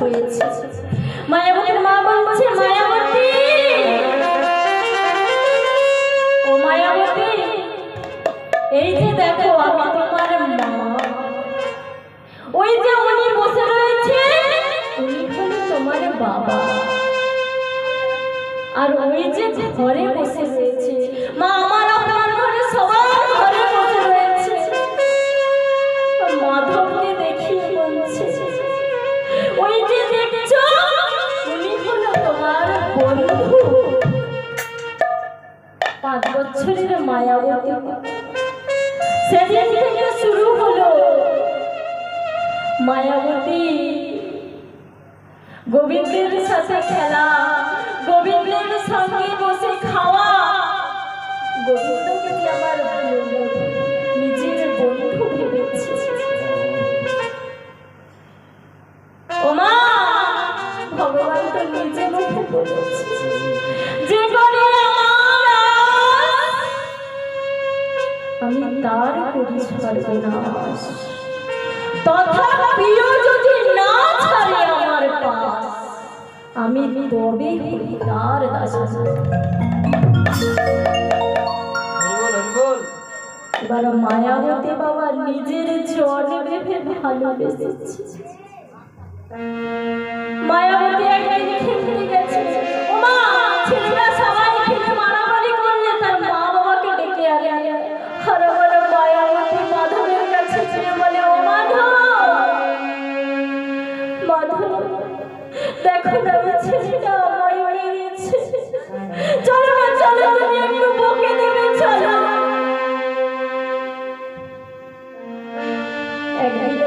হয়েছে। মায়াবতীর মা বলছে, মায়াবতী! ও মায়াবতী, এই যে দেখো আমি তোমার মা। ওই যে উনি বসে রয়েছে, উনি হলো তোমার বাবা। আর ওই যে ঘরে বসে রয়েছে। মা, আমার পাঁচ বছরের মায়াবতী সেদিন থেকে শুরু হলো মায়াবতী গোবিন্দের সাথে খেলা গোবিন্দের সঙ্গে বসে খাওয়া। গোবিন্দকে নিজের বন্ধু ভেবেছে সর্বনাশ তথা প্রিয় যদি না ছাড়ে আমার পাশ আমি তবে তার দাস। এবার মায়াবতী বাবা নিজের জন ভেবে ভালোবেসেছে। মায়াবতী একদিন খেতে গেছে।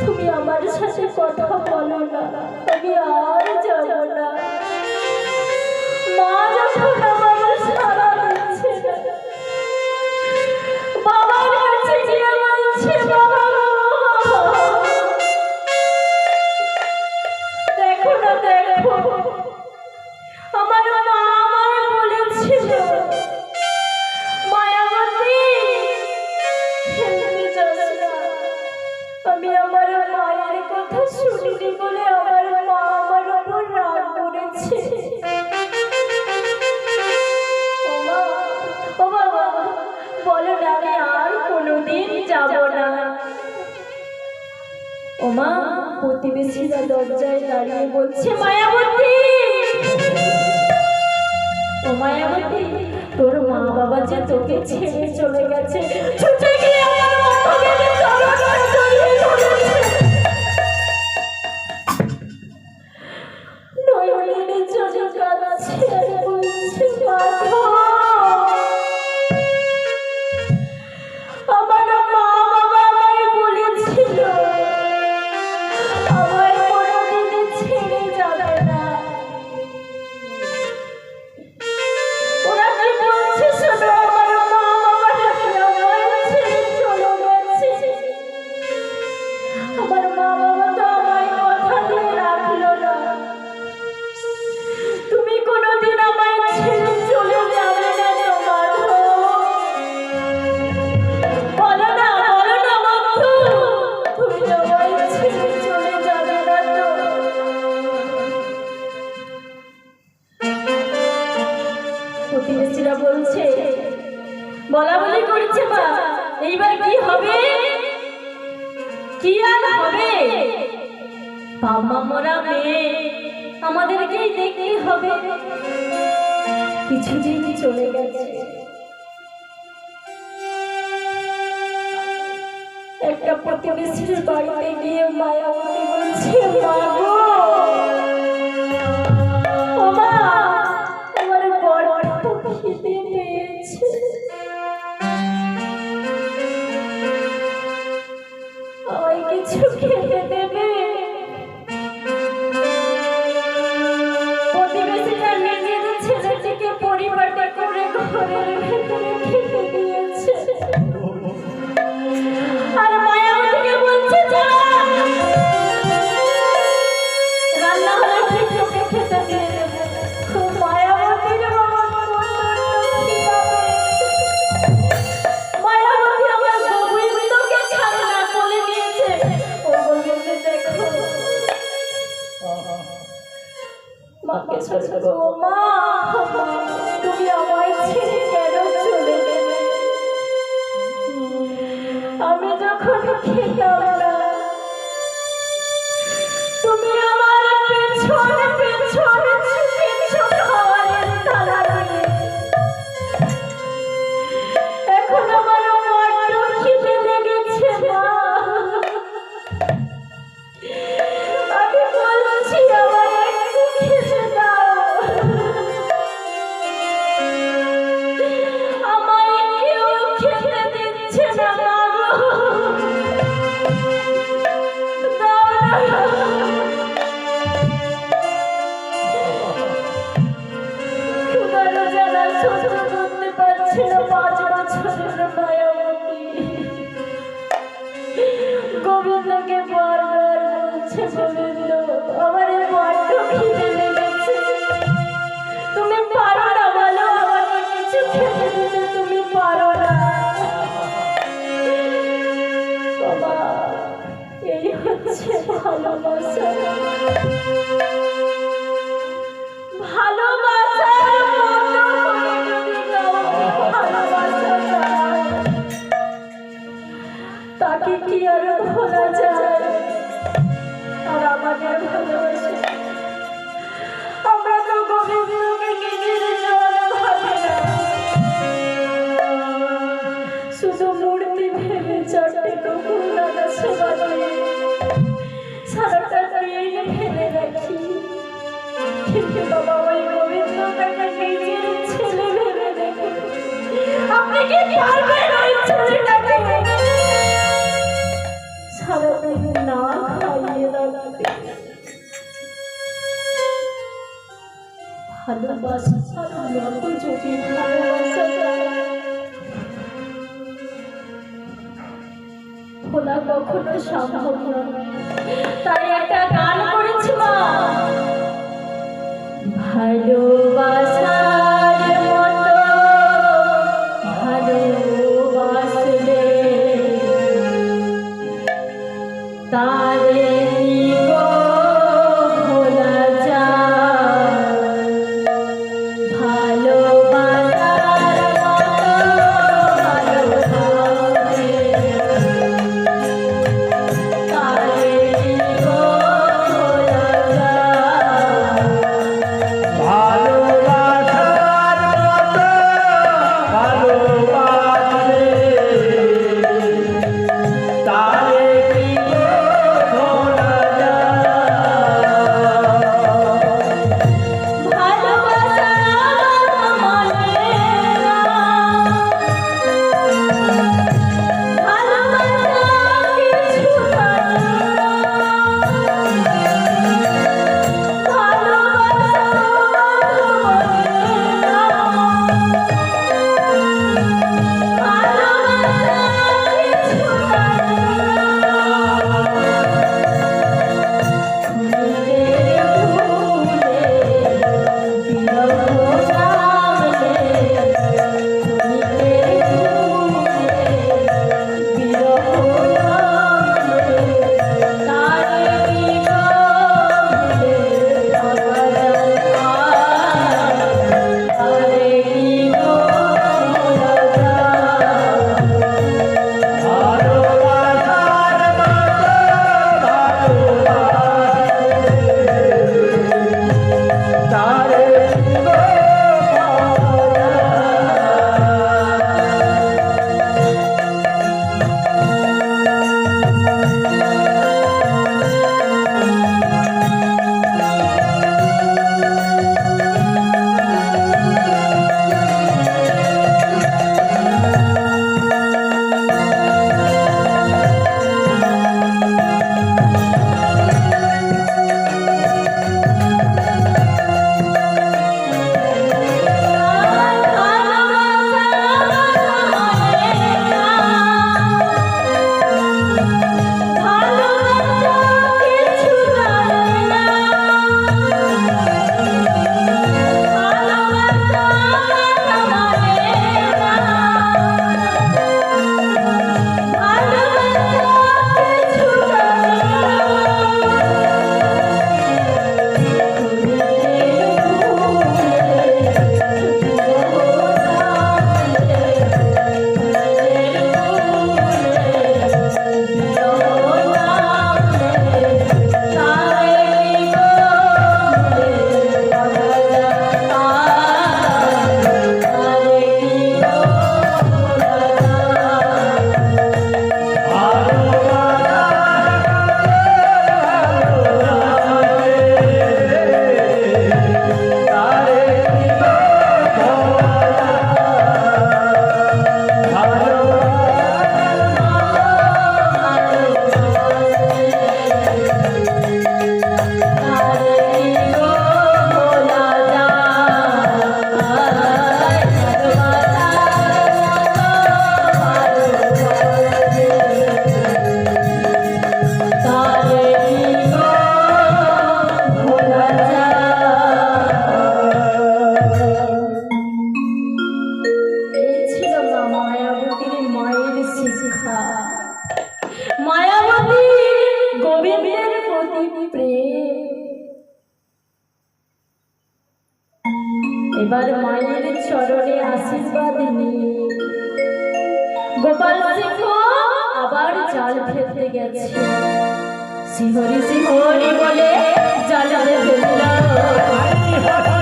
তুমি আমার সাথে কথা বলো না আমি আর যাব না। মা যখন প্রতিবেশীরা দরজায় দাঁড়িয়ে বলছে, মায়াবতী! ও মায়াবতী, তোর মা বাবা যে তোকে ছেড়ে চলে গেছে বাবা মোরা মেয়ে আমাদেরকেই দেখতে হবে। কিছু কিছুদিন চলে গেছে। একটা প্রতিবেশীর বাড়িতে গিয়ে মায়া বলছে, মা মায়াবতী গোবিন্দকে বারবার বলছে গোবিন্দ আমার বড্ড খিদে লেগেছে। তুমি পারো না, বলো আমাকে কিছু খেতে দিতে, তুমি পারো না। বাবা, এই হচ্ছে ভালোবাসা। কি আর ভোলা যায়? আর আমাদের ভালোবাসা ভালোবাসা সাধারণত যদি ভালোবাসা কখনো সম্ভব তাই একটা গান করেছি মা ভালো গোপাল সিংহ আবার জাল ফেলতে গেছে। শিহরি শিহরি বলে জালে ফেলল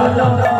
Allah